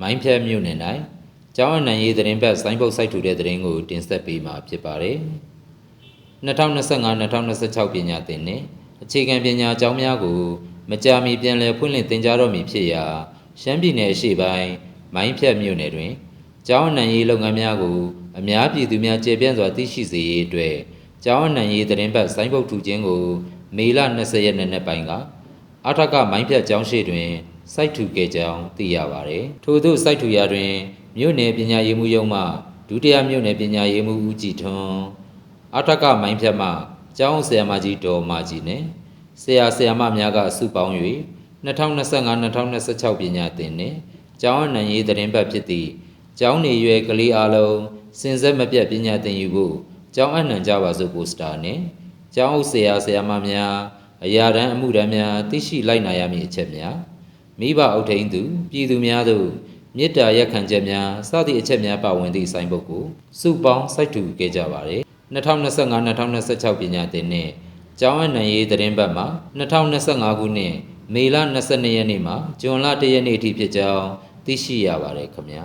မိုင်းဖြတ်မြို့နယ်၌ကျောင်းအနှံရေးသတင်းပတ်ဆိုင်းပုတ်စိုက်ထူတဲ့သတင်းကိုတင်ဆက်ပေးမှာဖြစ်ပါတယ်။2025-2026ပညာသင်နှင့်အခြေခံပညာကျောင်းများကိုမကြာမီပြန်လည်ဖွင့်လှစ်သင်ကြားတော်မူဖြစ်ရာရှမ်းပြည်နယ်အရှေ့ပိုင်းမိုင်းဖြတ်မြို့နယ်တွင်ကျောင်းအနှံရေးလုပ်ငန်းများကိုအများပြည်သူများကျေပြန့်စွာသိရှိစေရေးအတွက်ကျောင်းအနှံရေးသတင်းပတ်ဆိုင်းပုတ်ထူခြင်းကိုမေလ20ရက်နေ့နေ့ပိုင်းကအာထကမိုင်းဖြတ်ကျောင်းရှိတွင် စိုက်ထူခဲ့ကြောင်းသိရပါသည်။ထို့သို့စိုက်ထူရာတွင်မြို့နယ်ပညာရေးမှူးရုံးမှဒုတိယမြို့နယ်ပညာရေးမှူးဦးကြည်ထွန်းအာထကမိုင်းဖြတ်မှကျောင်းဆရာမကြီးဒေါ်မာကြီးနှင့်ဆရာဆရာမများကစုပေါင်း၍2025-2026ပညာသင်နှင့်ကျောင်းအနှံရေးသတင်းပတ်ဖြစ်သည့်ကျောင်းနေရွယ်ကလေးအလုံးစင်ဆက်မပြတ်ပညာသင်ယူဖို့ကျောင်းအနှံကြပါစို့ပိုစတာနှင့်ကျောင်းအုပ်ဆရာဆရာမများအရာတန်းအမှုတန်းများသိရှိလိုက်နာရမည့်အချက်များ မိဘအုပ်ထိန်သူပြည်သူများတို့မေတ္တာရက်ခံချက်များစသည့်အချက်များပါဝင်သည့်ဆိုင်ပုတ်ကိုစုပေါင်းစိုက်ထူခဲ့ကြပါသည်2025-2026ပညာသင်နှင့်ကျောင်းအနှံရေးသတင်းပတ်မှာ2025ခုနှစ်မေလ22ရက်နေ့မှဇွန်လ1ရက်နေ့အထိဖြစ်ကြောင်းသိရှိရပါတယ်ခင်ဗျာ